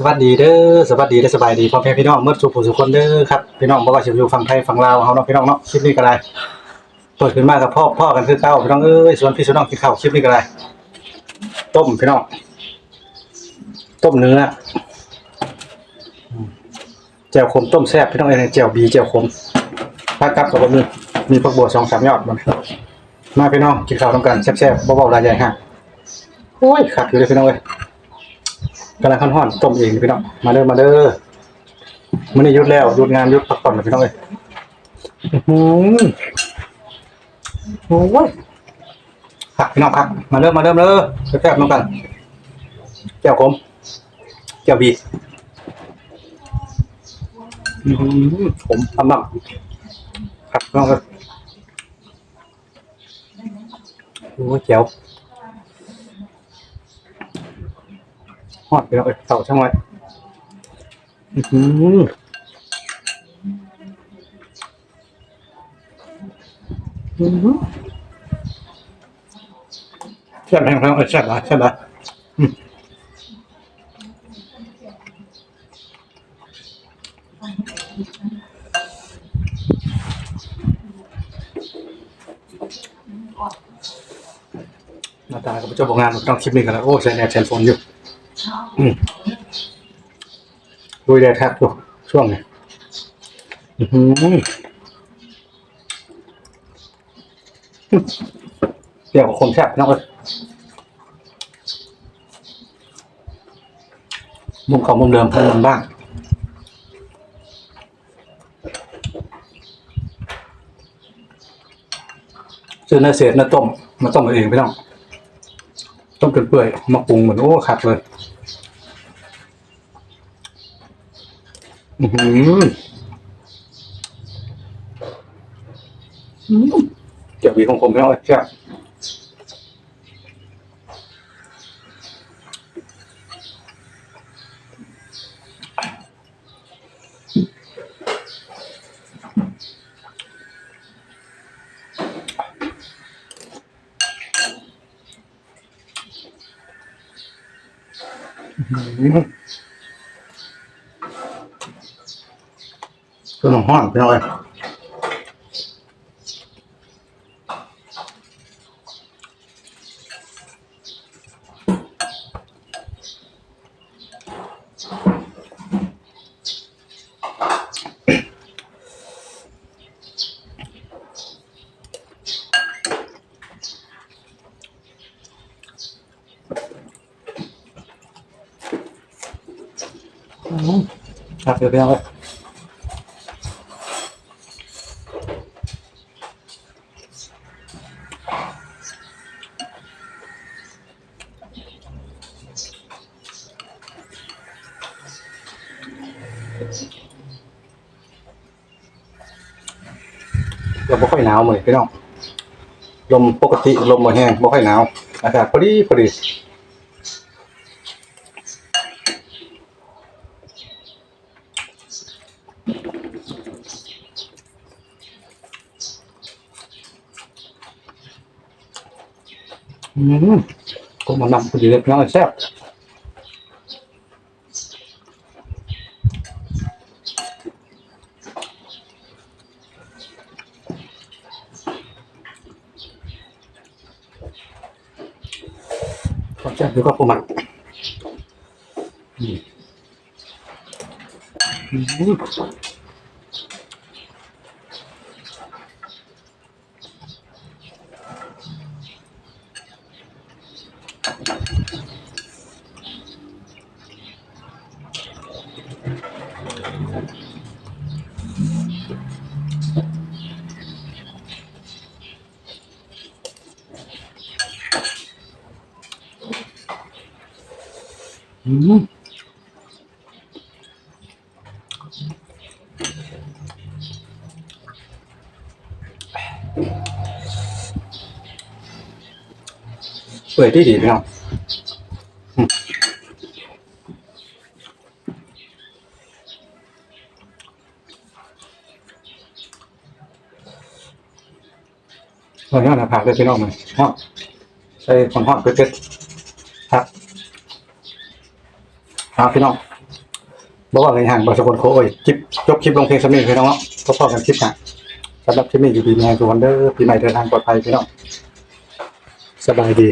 สวัสดีเด้อสวัสดีและสบายดีพ่อแม่พี่น้องเมื่อสุขผู้สุขคนเด้อครับพี่น้องบ่ว่าสิอยู่ฝั่งไทยฝั่งลาวเฮาเนาะพี่น้องเนาะคลิปนี้ก็ได้เปิดขึ้นมากับพ่อพ่อกันคือเก่าพี่น้องเอ้ยส่วนพี่ส่วนน้องกินข้าวคลิปนี้ก็ได้ต้มพี่น้องต้มเนื้อแจ่วขมต้มแซ่บพี่น้องเอ้ยแจ่วบีแจ่วขมผักกับกับบ่มีมีผักบัวสองสามยอดบ่มาพี่น้องกินข้าวต้องกันแซ่บๆบ่เว้ารายใหญ่ฮะโอ้ยคักอยู่เลยพี่น้องเอ้ย กำลังขันห่อนต้มเองพี่น้องมาเด้อมาเด้อมื้อนี้หยุดแล้วหยุดงานหยุดพักผ่อนแล้วพี่น้องเอ้ยอื้อหือโอ้ยผักพี่น้องผักมาเริ่มมาเริ่มเด้อแซ่บๆน้องกันแก้วขมแก้วบีอื้อหือขมทำมั่ผักพี่น้องเอ้ยโอ้ยแจ๋ว ฮอดไปแล้วเอ้ยเต่าช่างไว้อือหืออือหือแซ่บแพงแพงเอ้ยแซ่บหลายแซ่บหลายอืมหน้าตากับเจ้าของงานต้องคลิปนี้กันแล้วโอ้ใช้แนวแชนโฟนอยู่ อืมดูแลแทบอยู่ช่วงนี้อือหือเดี๋ยวคมแซ่บนะเอ้ยมุมของมุมเดิมมุมบ้างซื้อเนื้อเศษเนื้อต้มมาต้มเองไม่ต้อง ต้มจนเปื่อยมาปรุงเหมือนโอ้ขัดเลย อือหืออืมเจียวบีของผมไม่เอาเชื่ ออืมคือหนังห้อนเป็นอะไรอืม ครับเดี๋ยวเป็นอะไรเราไม่ค่อยหนาวเหมือนพี่น้องลมปกติลมบ่แห้งไม่ค่อยหนาวอากาศพอดีพอดี อืมก็มานำพอดีเลยพี่น้องแซ่บขอบใจดูก็ประมาณอืมอืมอืม เปิดที่ดีพี่น้องเราเนี่ยนะผักเลยพี่น้องมันฮอดใส่คนฮอดเพื่อเจ็ดครับ ครับพี่น้องบอกว่าในห่างบางสกุลโคโอ้ยคลิปจบคลิปลงเพลงสมิงพี่น้องเนาะพบกันคลิปนะสำหรับคลิปนี้อยู่ดีมีแรงสุวรรณเด้อปีใหม่เดินทางปลอดภัยพี่น้องสบายดี